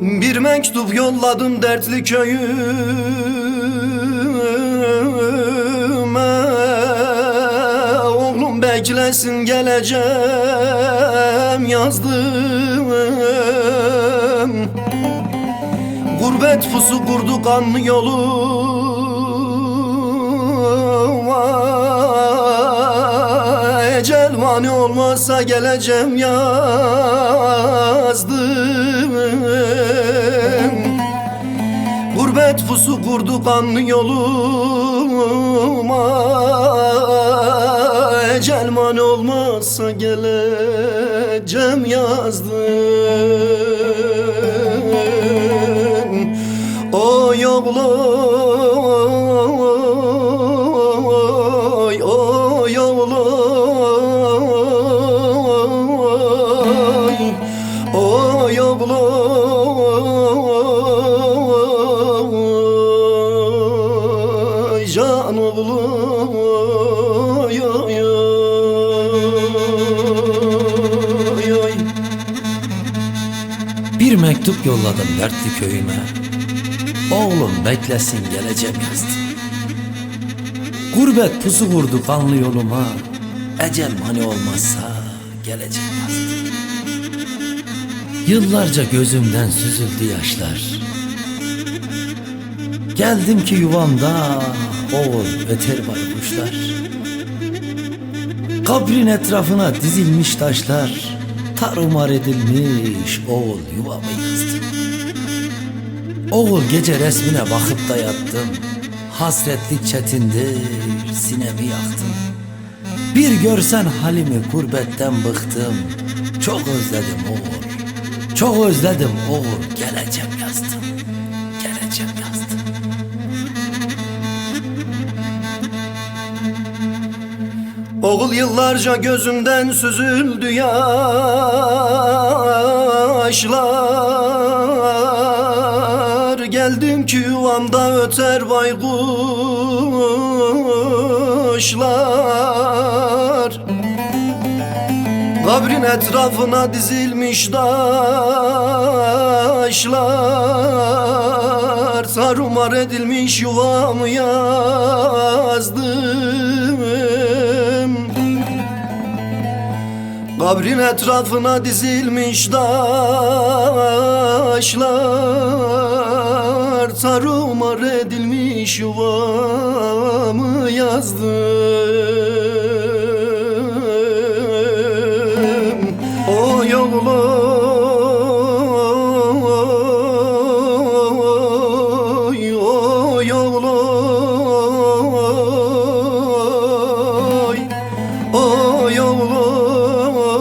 Bir mektup yolladım dertli köyüme. Oğlum beklesin geleceğim yazdım. Gurbet pusu kurdu kanlı yoluma Ecel mani olmazsa geleceğim yazdım Gurbet pusu kurdu kanlı yoluma. Ecel mani olmazsa geleceğim yazdım. Oy oğlum Bir mektup yolladım dertli köyüme. Oğlum beklesin geleceğim yazdım Gurbet pusu kurdu kanlı yoluma. Ecel mani olmazsa geleceğim yazdım Yıllarca gözümden süzüldü yaşlar. Geldim ki yuvamda oğul öter baykuşlar Kabrin etrafına dizilmiş taşlar Tarumar edilmiş oğul yuvamı yazdım Oğul gece resmine bakıp da yattım Hasretlik çetindir sinemi yaktım Bir görsen halimi gurbetten bıktım. Çok özledim oğul Çok özledim oğul. Geleceğim yazdım Geleceğim yazdım Oğul yıllarca gözümden süzüldü yaşlar. Geldim ki yuvamda öter baykuşlar. Kabrin etrafına dizilmiş taşlar. Tarumar edilmiş yuvamı yazdım Kabrin etrafına dizilmiş taşlar Tarumar edilmiş yuvamı yazdım